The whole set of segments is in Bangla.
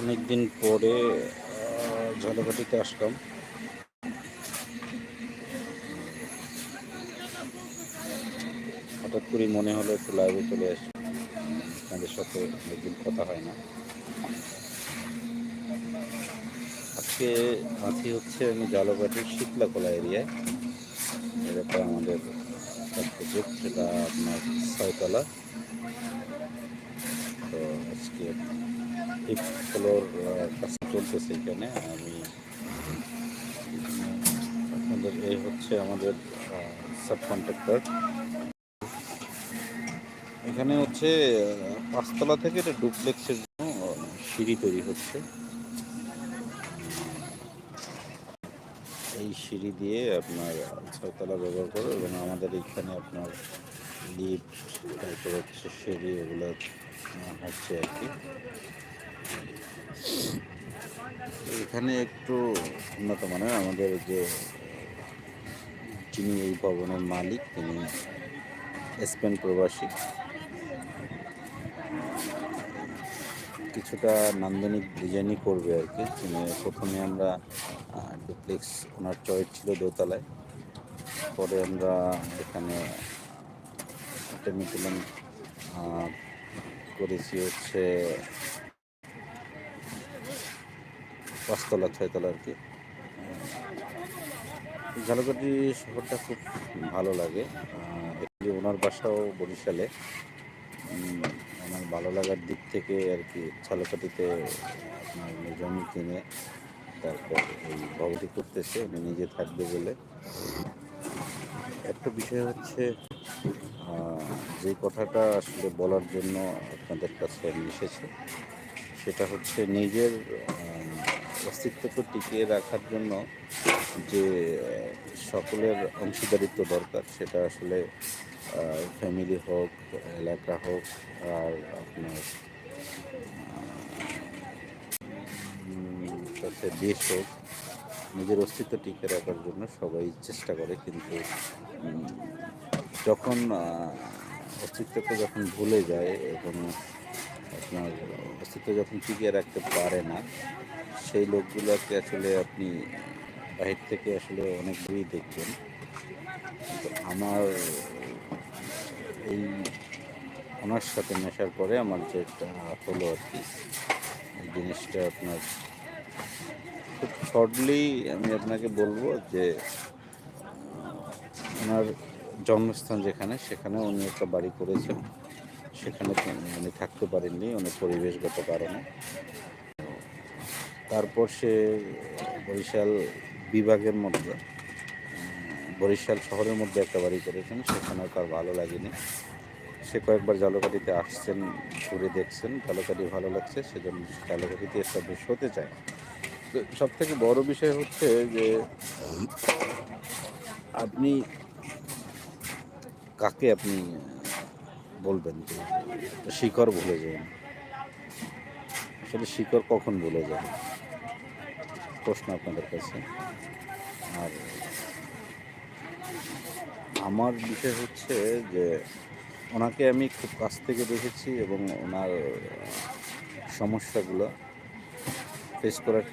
অনেকদিন পরে ঝালকাঠিতে আসলাম। হঠাৎ করে মনে হলো একটু লাইভে চলে আসি। আপনাদের সাথে অনেকদিন কথা হয় না। আজকে আছি হচ্ছে আমি জালকাঠির শীতলাকলা এরিয়ায় এটা আমাদের প্রজেক্ট সেটা আপনার ছয়তলা। তো আজকে এই ফ্লোর কাজ চলতেছে এখানে, আমি আপনাদের এই হচ্ছে আমাদের সাব কন্ট্রাক্টর এখানে হচ্ছে পাঁচতলা থেকে এটা ডুপ্লেক্সের জন্য সিঁড়ি তৈরি হচ্ছে। এই সিঁড়ি দিয়ে আপনার ছয়তলা ব্যবহার করে, এবং আমাদের এখানে আপনার লিফট তারপর হচ্ছে সিঁড়ি, এগুলো হচ্ছে আর কি। এখানে একটু উন্নত মানের আমাদের যে, যিনি এই ভবনের মালিক, তিনি স্পেন প্রবাসী। কিছুটা নান্দনিক ডিজাইনই করবে আর কি। তিনি প্রথমে আমরা ডুপ্লেক্স ওনার চয়েস ছিল দোতলায়। পরে আমরা এখানে করেছি হচ্ছে পাঁচতলা, ছয়তলা আর কি। ঝালকাঠি শহরটা খুব ভালো লাগে। একটি ওনার বাসাও বরিশালে। আমার ভালো লাগার দিক থেকে আর কি ঝালকাঠিতে আপনার জমি কিনে তারপর এই ভবনটি করতেছে, উনি নিজে থাকবে বলে। একটা বিষয় হচ্ছে যে কথাটা আসলে বলার জন্য আপনাদের কাছে আমি এসেছি। সেটা হচ্ছে নিজের অস্তিত্বকে টিকিয়ে রাখার জন্য যে সকলের অংশীদারিত্ব দরকার, সেটা আসলে ফ্যামিলি হোক, এলাকা হোক, আর আপনার সাথে দেশ হোক, নিজের অস্তিত্ব টিকে রাখার জন্য সবাই চেষ্টা করে, কিন্তু যখন অস্তিত্বকে যখন ভুলে যায় এবং আপনার অস্তিত্ব যখন টিকিয়ে রাখতে পারে না, সেই লোকগুলোকে আসলে আপনি বাহির থেকে আসলে অনেক দূরই দেখবেন। আমার এই ওনার সাথে মেশার পরে আমার যেটা হলো আর কি জিনিসটা আপনার খুব শর্টলি আমি আপনাকে বলব যে, ওনার জন্মস্থান যেখানে সেখানে উনি একটা বাড়ি করেছেন। সেখানে উনি থাকতে পারেননি, উনি পরিবেশগত কারণে। তারপর সে বরিশাল বিভাগের মধ্যে বরিশাল শহরের মধ্যে একটা বাড়ি করেছেন, সেখানেও তার ভালো লাগেনি। সে কয়েকবার জালকাঠিতে আসছেন, ঘুরে দেখছেন, জালকাঠি ভালো লাগছে, সেজন্য জালকাঠিতে এস্টাবলিশ হতে চায়। তো সব থেকে বড় বিষয় হচ্ছে যে, আপনি কাকে আপনি বলবেন যে শিকড় ভুলে যান আসলে শিকড় কখন ভুলে যান প্রশ্ন আপনাদের কাছে। আর আমার বিষয় হচ্ছে যে, ওনাকে আমি খুব কাছ থেকে দেখেছি এবং ওনার সমস্যাগুলো ফেস করার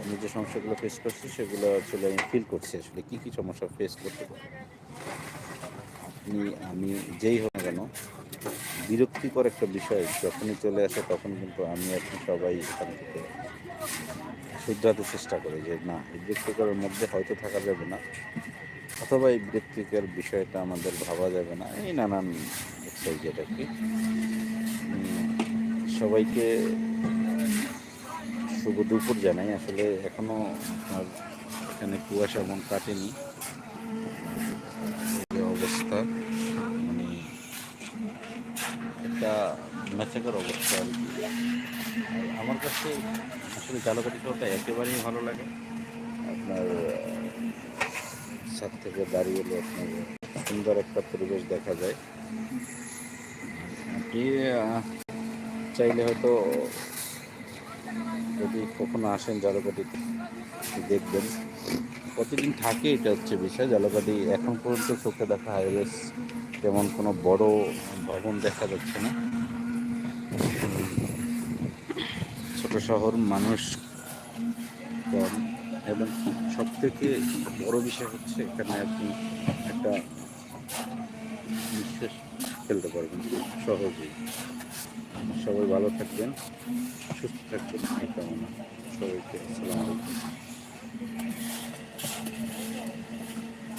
আমি যে সমস্যাগুলো ফেস করছি, সেগুলো আসলে আমি ফিল করছি। আসলে কী কী সমস্যা ফেস করতে পারি? আপনি, আমি যেই হোক না কেন, বিরক্তিকর একটা বিষয়, যখনই চলে আসে তখন কিন্তু আমি আপনি সবাই এখান থেকে শুধরাতে চেষ্টা করি যে, না, এই বিরক্তিকরের মধ্যে হয়তো থাকা যাবে না, অথবা এই বিরক্তিকর বিষয়টা আমাদের ভাবা যাবে না। এই নানান এক্সাইজেড আর কি। সবাইকে শুভ দুপুর জানাই। আসলে এখনও আপনার এখানে কুয়াশা এমন কাটেনি। অবস্থা। মানে একটা ম্যাচেকার অবস্থা আর কি। আমার কাছে আসলে জালকাঠি শহরটা একেবারেই ভালো লাগে। আপনার সাত থেকে দাঁড়িয়ে এলে আপনার সুন্দর একটা পরিবেশ দেখা যায়। আপনি চাইলে হয়তো যদি কখনো আসেন জালকাঠিতে দেখবেন। কতদিন থাকে, এটা হচ্ছে বিষয়। জালকাঠি এখন পর্যন্ত চোখে দেখা হাইওয়েজ তেমন কোনো বড় ভবন দেখা যাচ্ছে না। ছোট শহর, মানুষ কম। এবং সব থেকে বড় বিষয় হচ্ছে, এখানে আপনি একটা নিঃশ্বাস ফেলতে পারবেন সহজেই। সবাই ভালো থাকবেন, সুস্থ থাকবেন। এই কামনা সবাইকে, আসসালামু আলাইকুম।